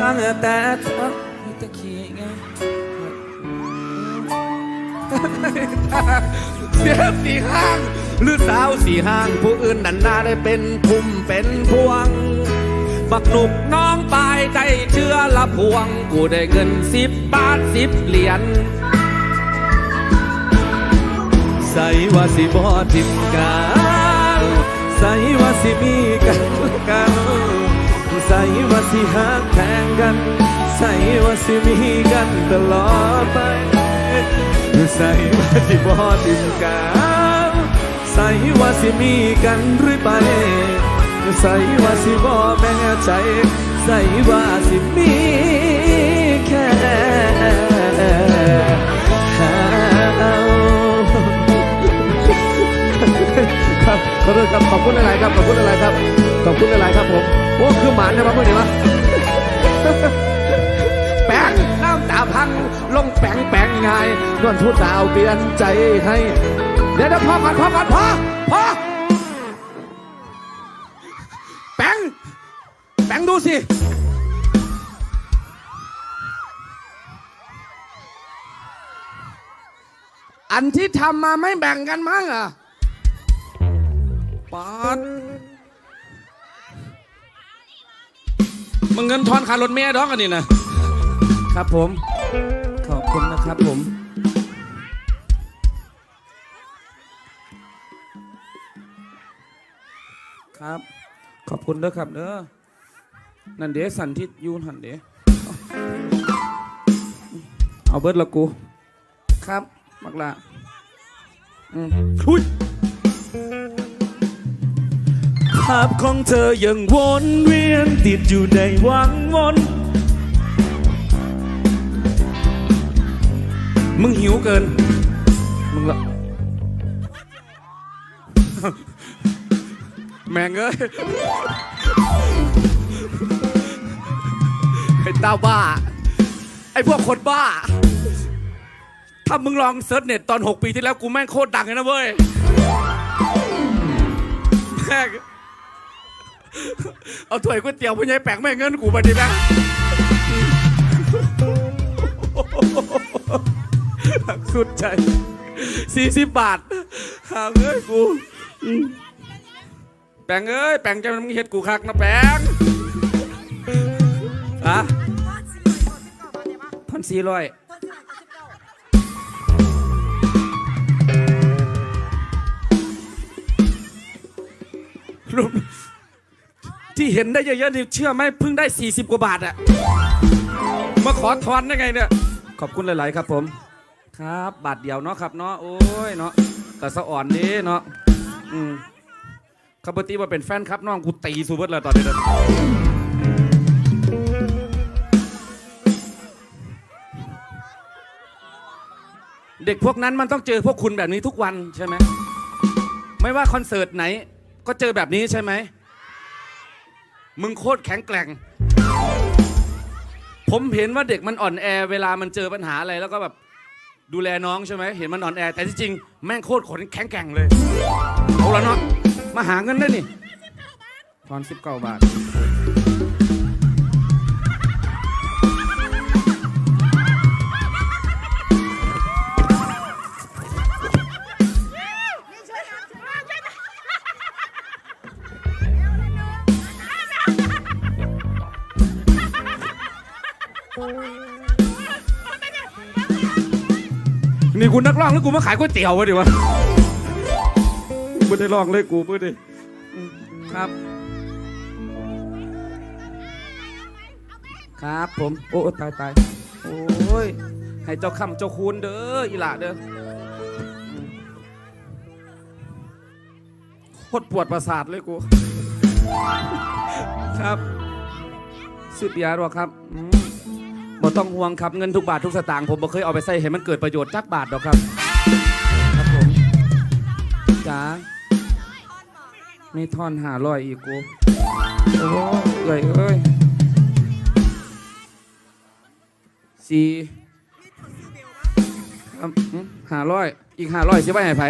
ตั้งแต่เธอตะกี้ไงเสียสีห้างหรือสาวสีห้าง ผู้อื่นนันนาได้เป็นพุ่มเป็นพวง บักหนุกน้องปลายใจเชื่อละพวง กูได้เงินสิบบาทสิบเหรียญใส่ว่าสิบอทิมกันใส่ว่าสิมีกันกัน ใส่ว่าสิหักแทงกัน ใส่ว่าสิมีกันตลอดไปใส่ว่าสิบอทิมกันใส่ว่าสิมีกันเรื่อไปใส่ว่าสิบอแม่ใจ ใส่ว่าสิมีแค่เขาครับขอโทษครับขอบคุณอะไรครับขอบคุณอะไรครับ ขอบคุณอะไรครับผม โอ้ คือหมานนะครับเพื่อนดีวะแป้งน้ำตาพัง ลงแป้งแป้งไงนวลผู้สาวเปลี่ยนใจให้ เดี๋ยวเดี๋ยวพอก่อนพอก่อนพอพอแป้งแป้งดูสิอันที่ทำมาไม่แบ่งกันมั้งอะปอด มึงเงินทอนค่ารถเมล์ดอกอันนี้นะครับผม ขอบคุณนะครับผม ครับ ขอบคุณเด้อครับเด้อนั่นเด้สันทิศยูนหันเด้เอาเบิร์ดละกู ครับ มักละอืมอุ้ยภาพของเธอยังวนเวียนติดอยู่ในวังวนมึงหิวเกิน มึงละแม่งเอ้ยไอ้ตาบ้า ไอ้พวกคนบ้า ถ้ามึงลองเซิร์ชเน็ตตอน 6 ปีที่แล้วกูแม่งโคตรดังเลยนะเว้ยแม่ง เอาถ้วยก๋วยเตี๋ยวผู้ใหญ่แปลกแม่เงินกูมาดิแม่งสุดใจสี่สิบบาทหาเอ้ยกูแปงเอ้ยแปงจะมึงเฮ็ดกูคักนะแปงอะพันสี่ร้อยรูป ที่เห็นได้เยอะๆนี่เชื่อไหมเพิ่งได้ 40 กว่าบาทอะมาขอทอนได้ไงเนี่ย ขอบคุณหลาย ๆ ครับผม ครับบาทเดียวเนาะครับเนาะโอ้ยเนาะแต่สะอ่อนดีเนาะอืมคาบตีว่าเป็นแฟนครับน้องกูตีสูเบิร์ดเลยตอนนี้นะเด็กพวกนั้นมันต้องเจอพวกคุณแบบนี้ทุกวันใช่ไหม ไม่ว่าคอนเสิร์ตไหน ก็เจอแบบนี้ใช่ไหม มึงโคตรแข็งแกร่ง ผมเห็นว่าเด็กมันอ่อนแอ เวลามันเจอปัญหาอะไรแล้วก็แบบดูแลน้องใช่ไหมเห็นมันอ่อนแอ แต่ที่จริงแม่งโคตรขนแข็งแกร่งเลยเอาละเนาะมาหาเงินได้นี่ทอนสิบเก้าบาท นี่กูนักร้องหรือกูมาขายก๋วยเตี๋ยววะดิวะไม่ได้ร้องเลยกูไม่ได้ครับ ครับผม โอ้ตายตายโอ้ยให้เจ้าคำเจ้าคูณเด้ออีหละเด้อโคตรปวดประสาทเลยกู ครับสืบยาหรอกครับอื บ่ต้องห่วงครับเงินทุกบาททุกสตางค์ผมบ่เคยเอาไปใส่ให้มันเกิดประโยชน์จักบาทหรอกครับ ครับผมจ๋าไม่ทอนหาลอยอีกกูโอ้เอ้ยเอ้ยสี่ครับหาร้อยอีกหาร้อยสิไปให้ไผ